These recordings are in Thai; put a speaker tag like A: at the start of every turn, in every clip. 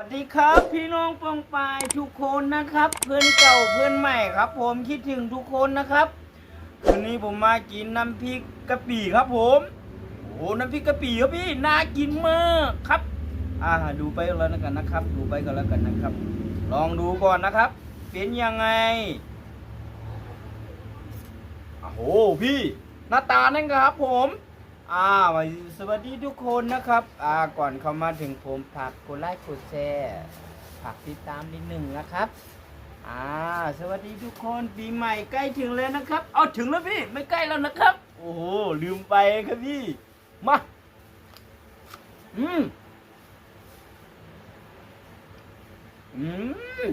A: วัสดีครับพี่น้องปองปายทุกคนนะครับ เพื่อนเก่าเพื่อนใหม่ครับ ผมคิดถึงทุกคนนะครับวันนี้ผมมากินน้ำพริกกะปิครับผมโอ้น้ำพริกกะปิครับพี่น่ากินมากครับ อ่าดูไปแล้วกันนะครับ ดูไปก็แล้วกันนะครับ ลองดูก่อนนะครับ เป็นยังไงโอ้โหพี่หน้าตานั่นครับผม อ่าสวัสดีทุกคนนะครับ อ่า ก่อนเข้ามาถึงผมฝากกดไลค์กดแชร์ฝากติดตามนิดหนึ่งนะครับ อ่า สวัสดีทุกคนปีใหม่ใกล้ถึงแล้วนะครับ เอาถึงแล้วพี่ ไม่ใกล้แล้วนะครับ โอ้โห ลืมไปครับพี่ มา อืม อืม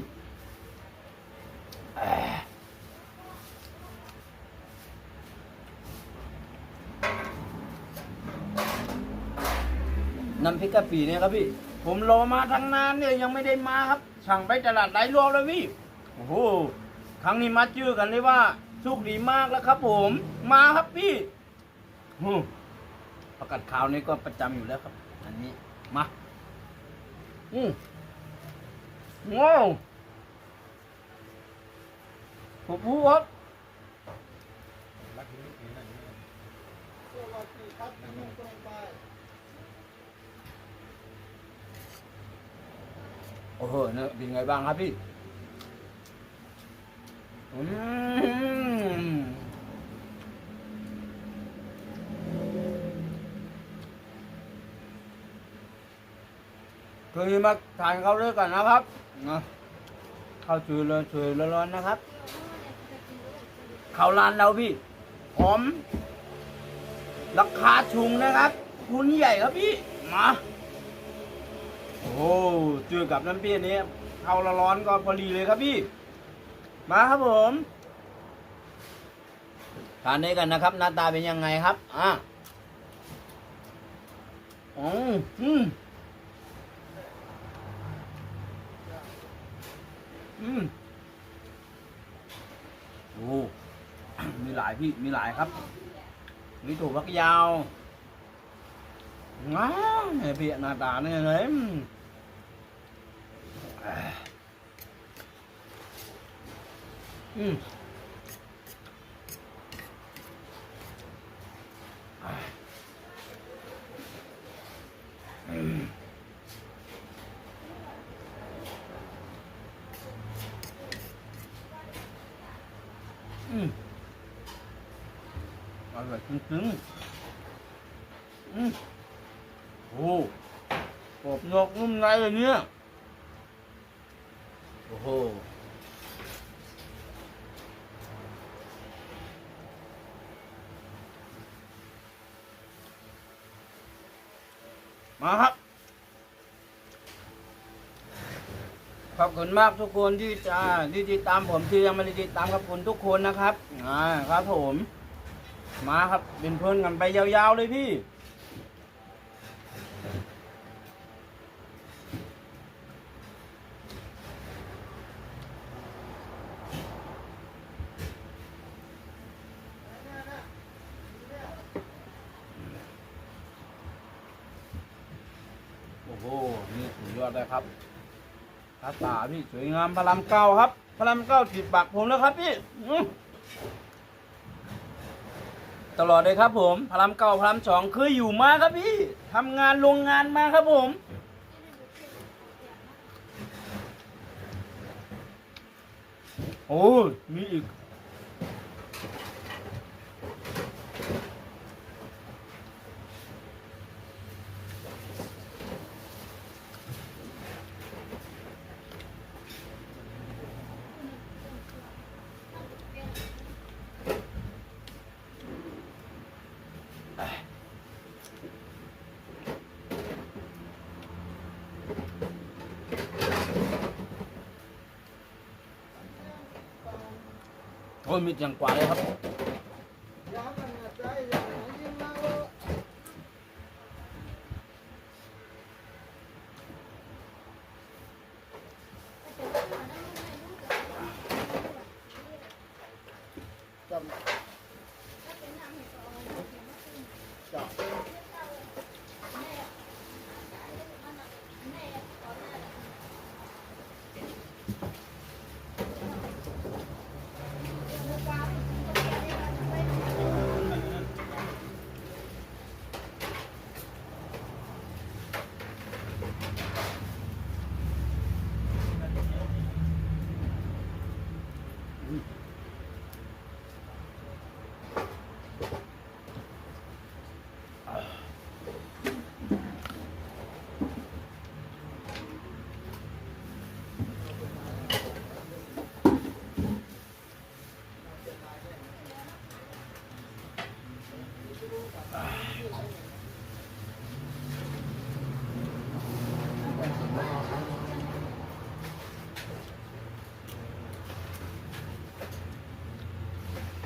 A: น้ำพริกกะปิเนี่ยครับพี่ ผมรอมาทั้งนานเนี่ยยังไม่ได้มาครับ สั่งไปตลาดหลายรอบแล้วพี่ โอ้โห ครั้งนี้มาจื้อกันเลยว่าโชคดีมากแล้วครับ ผม มาครับพี่ประกาศข่าวนี้ก็ประจำอยู่แล้วครับ อันนี้ มา อืมว้าวผมพูดครับ โอ้โหเนี่ยเป็นไงบ้างครับพี่อืมคืนนี้มาทานข้าวด้วยกันนะครับนะข้าวจืดเลยจืดร้อนๆนะครับข้าวร้านเราพี่หอมราคาชุงนะครับทุนใหญ่ครับพี่มา โอ้โหเจอกับน้ำเปรี้ยวนี้เข้าละร้อนก็พอดีเลยครับพี่ มาครับผมทานนี้กันนะครับ หน้าตาเป็นยังไงครับอะอืมอืมอืมโอ้มีหลายพี่มีหลายครับมีถั่วฝักยาว ง้าวเนี่ยพี่หน้าตาเโอ้กรอบนอกนุ่มในเลยเนี่ย โอ้โห มาครับ ขอบคุณมากทุกคนที่จะที่ติดตามผมที่ยังไม่ได้ติดตามขอบคุณทุกคนนะครับ อ่า ครับผม มาครับ เป็นเพื่อนกันไปยาวๆเลยพี่ โอ้โห นี่สุดยอดเลยครับภาษาพี่สวยงามพระรามเก้าครับพระรามเก้าสิบปากผมแล้วครับพี่ ตลอดเลยครับผมพลัมเก่าพลัมสองเคยอยู่มาครับพี่ทำงานโรงงานมาครับผมโอ้มีอีก โอ้ยมีจังกว่าเลยครับ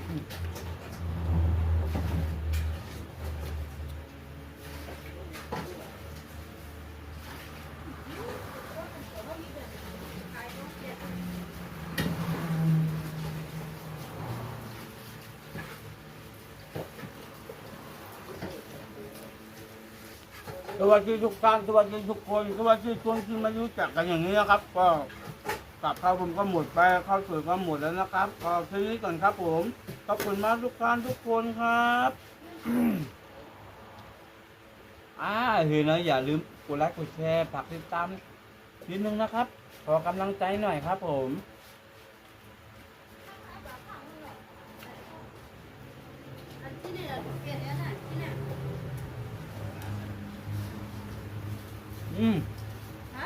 A: สวัสดีทุกท่านสวัสดีทุกคนสวัสดีคนที่มารู้จักกันอย่างนี้นะครับ ก็กับข้าวผมก็หมดไปข้าวสวยก็หมดแล้วนะครับก็ทีนี้ก่อนครับผม ขอบคุณมากทุกท่านทุกคนครับอ่าเห็นนะอย่าลืมกดไลค์กดแชร์ฝากติดตามนิดนึงนะครับ ขอกำลังใจหน่อยครับผม
B: อันที่เนี่ยเปลี่ยนแล้วน่ะที่เนี่ย
A: อืม
B: ฮะ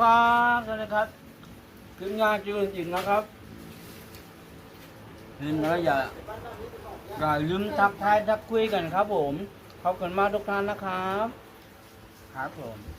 A: ครับกันนะครับทีมงานจืนจริงนะครับเห็นนะอย่าอย่าลืมทักทายทักคุยกันครับผมขอบคุณมากทุกท่านนะครับครับผม